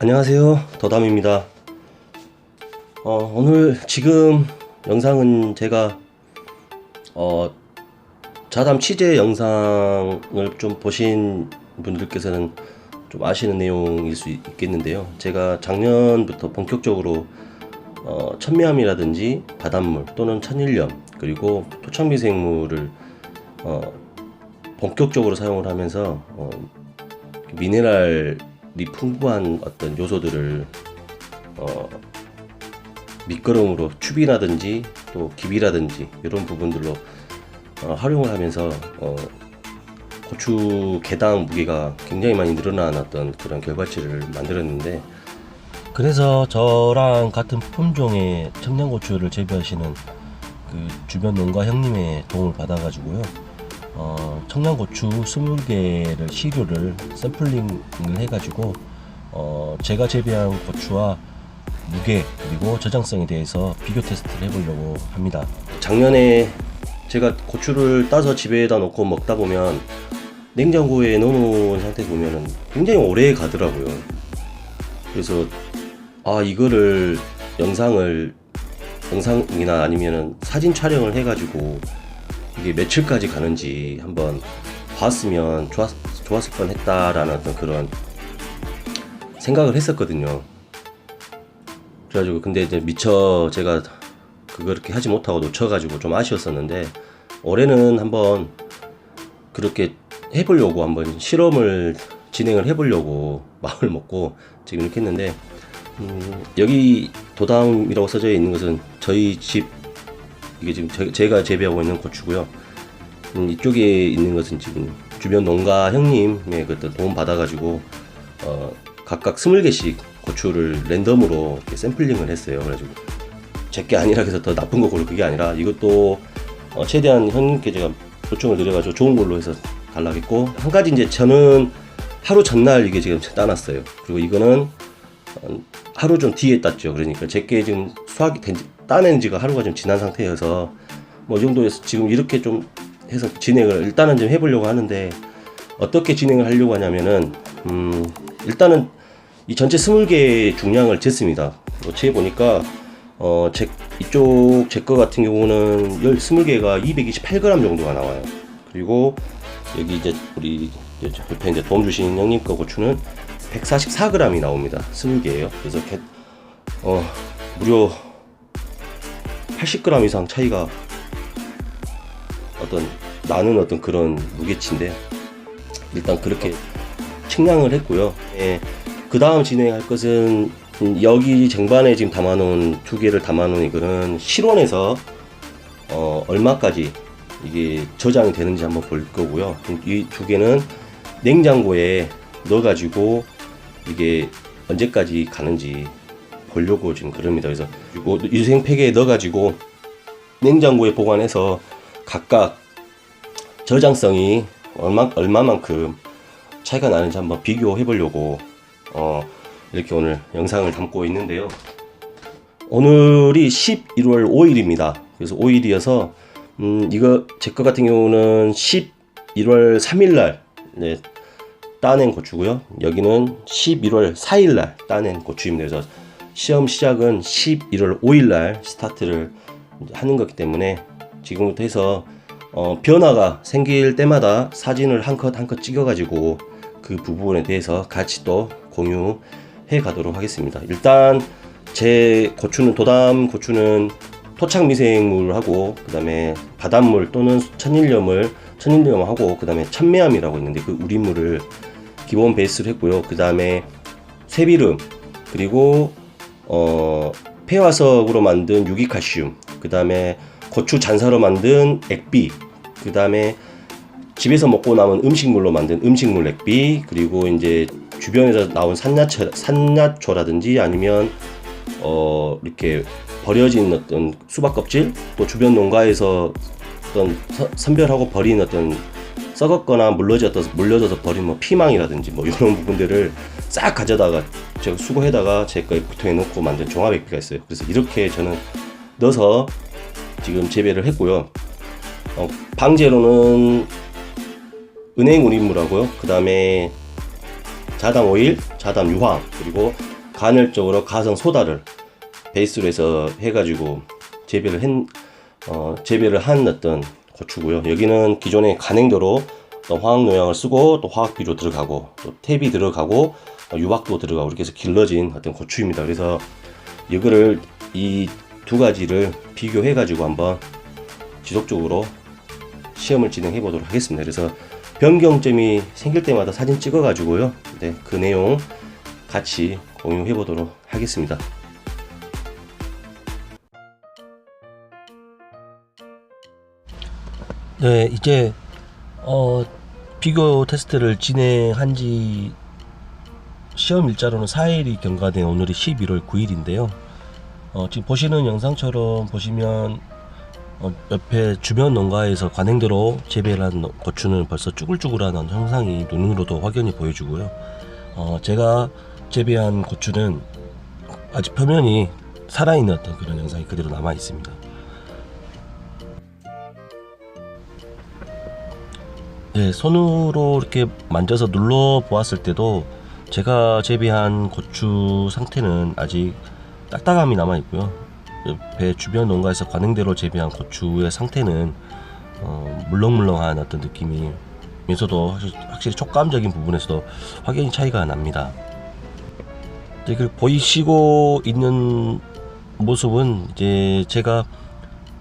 안녕하세요. 더담입니다. 어, 오늘 지금 영상은 제가 어, 자담 취재 영상을 좀 보신 분들께서는 좀 아시는 내용일 수 있- 있겠는데요. 제가 작년부터 본격적으로 어, 천미암이라든지 바닷물 또는 천일염 그리고 토착미생물을 어, 본격적으로 사용을 하면서 어, 미네랄 이 풍부한 어떤 요소들을 어, 밑거름으로 추비라든지 또 기비라든지 이런 부분들로 어, 활용을 하면서 어, 고추 개당 무게가 굉장히 많이 어떤 그런 결과치를 만들었는데 그래서 저랑 같은 품종의 청양고추를 재배하시는 그 주변 농가 형님의 도움을 받아가지고요. 어, 청양고추 20개를 시료를 샘플링을 해가지고 어, 제가 재배한 고추와 무게 그리고 저장성에 대해서 비교 테스트를 해보려고 합니다. 작년에 제가 고추를 따서 집에다 놓고 먹다 보면 냉장고에 넣어놓은 상태 보면은 굉장히 오래 가더라고요. 그래서 아 이거를 영상을 영상이나 아니면은 사진 촬영을 해가지고 이게 며칠까지 가는지 한번 봤으면 좋았, 좋았을 뻔 했다라는 어떤 그런 생각을 했었거든요. 그래가지고 근데 이제 미처 제가 그렇게 하지 못하고 놓쳐가지고 좀 아쉬웠었는데 올해는 한번 그렇게 해보려고 한번 실험을 진행을 해보려고 마음을 먹고 지금 이렇게 했는데 음, 여기 도담이라고 써져 있는 것은 저희 집 이게 지금 제- 제가 재배하고 있는 고추고요. 음, 이쪽에 있는 것은 지금 주변 농가 형님의 그 어떤 도움 받아가지고 어, 각각 20개씩 고추를 랜덤으로 샘플링을 했어요. 그래가지고 제게 아니라 해서 더 나쁜 거 고를 그게 아니라 이것도 어, 최대한 형님께 제가 요청을 드려가지고 좋은 걸로 해서 달라겠고 한 가지 이제 저는 하루 전날 이게 지금 따놨어요. 그리고 이거는 어, 하루 좀 뒤에 땄죠. 그러니까 제게 지금 수확이 된, 지- 따낸 지가 하루가 좀 지난 상태여서 뭐 이 정도에서 지금 이렇게 좀 해서 진행을 일단은 좀 해보려고 하는데 어떻게 진행을 하려고 하냐면은 음 일단은 이 전체 20개의 중량을 쟀습니다. 뭐 재보니까 어, 제, 이쪽 제 거 같은 경우는 10, 20개가 228g 정도가 나와요. 그리고 여기 이제 우리 이제 옆에 이제 도움 주신 형님 거 고추는 144g이 나옵니다. 20개예요. 그래서 개, 어, 무려 80g 이상 차이가 어떤 나는 어떤 그런 무게치인데 일단 그렇게 측량을 했고요. 예, 그 다음 진행할 것은 음, 여기 쟁반에 지금 담아놓은 두 개를 담아놓은 이거는 실온에서 어, 얼마까지 이게 저장이 되는지 한번 볼 거고요. 이 두 개는 냉장고에 넣어가지고 이게 언제까지 가는지 보려고 지금 그럽니다. 그래서 그리고 유생 팩에 넣어가지고 냉장고에 보관해서 각각 저장성이 얼마 얼마만큼 차이가 나는지 한번 비교해 보려고 어, 이렇게 오늘 영상을 담고 있는데요. 오늘이 11월 5일입니다. 그래서 5일이어서 음, 이거 제 거 같은 경우는 11월 3일 날 네, 따낸 고추고요. 여기는 11월 4일 날 따낸 고추입니다. 그래서 시험 시작은 11월 5일 날 스타트를 이제 하는 거기 때문에 지금부터 해서 어, 변화가 생길 때마다 사진을 한 컷 한 컷 찍어가지고 그 부분에 대해서 같이 또 공유해 가도록 하겠습니다. 일단 제 고추는 도담 고추는 토착 미생물하고 그 다음에 바닷물 또는 천일염을 천일염하고 그 다음에 천매암이라고 있는데 그 우린물을 기본 베이스로 했고요. 그 다음에 새비름 그리고 어 폐화석으로 만든 유기칼슘 그 다음에 고추 잔사로 만든 액비 그 다음에 집에서 먹고 남은 음식물로 만든 음식물 액비 그리고 이제 주변에서 나온 산야초, 산야초라든지 아니면 어 이렇게 버려진 어떤 수박 껍질 또 주변 농가에서 어떤 서- 선별하고 버린 어떤 썩었거나 물러져서 물려져서 버린 뭐 피망이라든지 뭐 이런 부분들을 싹 가져다가 제가 수거해다가 제 거에 부통에 넣고 만든 종합 액비가 있어요. 그래서 이렇게 저는 넣어서 지금 재배를 했고요. 어, 방제로는 은행 우린물하고요. 그 다음에 자담 오일, 자담 유황 그리고 간헐적으로 가성 소다를 베이스로 해서 해가지고 재배를 한 어, 재배를 한 어떤 고추고요. 여기는 기존의 간행도로 또 화학 농약을 쓰고 또 화학 비료 들어가고 또 탭이 들어가고 어, 유박도 들어가고 이렇게 해서 길러진 어떤 고추입니다. 그래서 이거를 이 두 가지를 비교해 가지고 한번 지속적으로 시험을 진행해 보도록 하겠습니다. 그래서 변경점이 생길 때마다 사진 찍어 가지고요. 네, 그 내용 같이 공유해 보도록 하겠습니다. 네, 이제 어, 비교 테스트를 진행한 지 시험 일자로는 4일이 경과된 오늘이 11월 9일인데요. 어, 지금 보시는 영상처럼 보시면 어, 옆에 주변 농가에서 관행대로 재배를 한 고추는 벌써 쭈글쭈글한 형상이 눈으로도 확연히 보여주고요. 어, 제가 재배한 고추는 아직 표면이 살아있는 어떤 그런 영상이 그대로 남아 있습니다. 네, 손으로 이렇게 만져서 눌러 보았을 때도 제가 재배한 고추 상태는 아직 딱딱함이 남아 있고요. 옆에 주변 농가에서 관행대로 재배한 고추의 상태는 어, 물렁물렁한 어떤 느낌이 면서도 확실히, 촉감적인 부분에서도 확연히 차이가 납니다. 이걸 보이시고 있는 모습은 이제 제가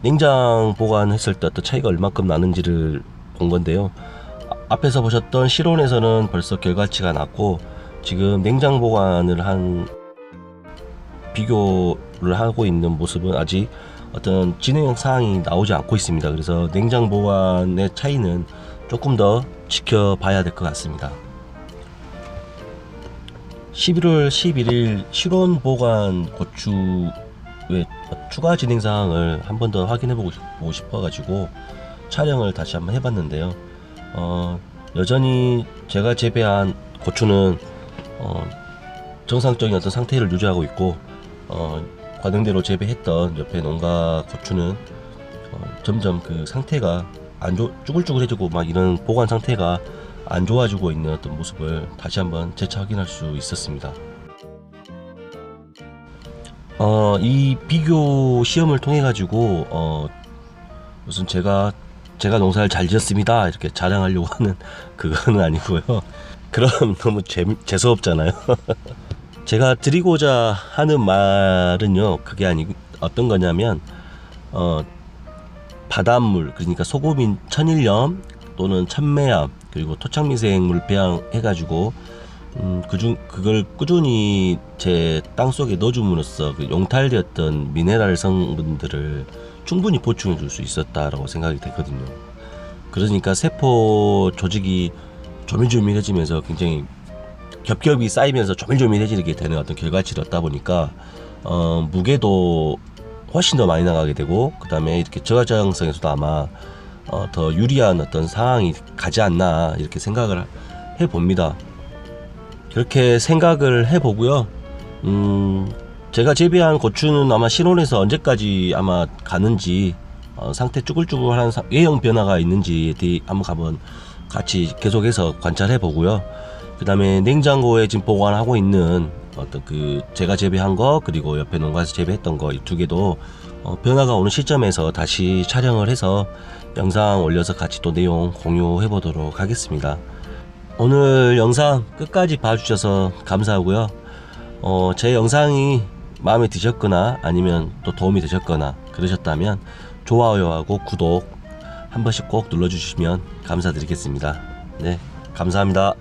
냉장 보관했을 때 어떤 차이가 얼마큼 나는지를 본 건데요. 아- 앞에서 보셨던 실온에서는 벌써 결과치가 났고 지금 냉장 보관을 한 비교를 하고 있는 모습은 아직 어떤 진행 사항이 나오지 않고 있습니다. 그래서 냉장 보관의 차이는 조금 더 지켜봐야 될 것 같습니다. 11월 11일 실온 보관 고추의 추가 진행 사항을 한 번 더 확인해 보고 싶어 가지고 촬영을 다시 한번 해봤는데요. 어, 여전히 제가 재배한 고추는 어, 정상적인 어떤 상태를 유지하고 있고 어, 과등대로 재배했던 옆에 농가 고추는 어, 점점 그 상태가 안 좋, 쭈글쭈글해지고 막 이런 보관 상태가 안 좋아지고 있는 어떤 모습을 다시 한번 재차 확인할 수 있었습니다. 어, 이 비교 시험을 통해 가지고 어, 무슨 제가 제가 농사를 잘 지었습니다 이렇게 자랑하려고 하는 그거는 아니고요. 그럼 너무 재, 재수없잖아요. 제가 드리고자 하는 말은요 그게 아니고 어떤 거냐면 어 바닷물 그러니까 소금인 천일염 또는 천매암 그리고 토착미생물 배양해 가지고 음, 그중 그걸 꾸준히 제 땅 속에 넣어줌으로써 그 용탈되었던 미네랄 성분들을 충분히 보충해 줄 수 있었다라고 생각이 되거든요. 그러니까 세포 조직이 조밀조밀해지면서 굉장히 겹겹이 쌓이면서 조밀조밀해지게 되는 어떤 결과치를 얻다 보니까 어, 무게도 훨씬 더 많이 나가게 되고 그 다음에 이렇게 저가저항성에서도 아마 어, 더 유리한 어떤 상황이 가지 않나 이렇게 생각을 해 봅니다. 그렇게 생각을 해 보고요. 음, 제가 재배한 고추는 아마 실온에서 언제까지 아마 가는지 어, 상태 쭈글쭈글한 사- 외형 변화가 있는지에 대해 한번 가면 같이 계속해서 관찰해 보고요. 그 다음에 냉장고에 지금 보관하고 있는 어떤 그 제가 재배한 거 그리고 옆에 농가에서 재배했던 거 이 두 개도 어, 변화가 오는 시점에서 다시 촬영을 해서 영상 올려서 같이 또 내용 공유해 보도록 하겠습니다. 오늘 영상 끝까지 봐주셔서 감사하고요. 어, 제 영상이 마음에 드셨거나 아니면 또 도움이 되셨거나 그러셨다면 좋아요하고 구독 한 번씩 꼭 눌러주시면 감사드리겠습니다. 네, 감사합니다.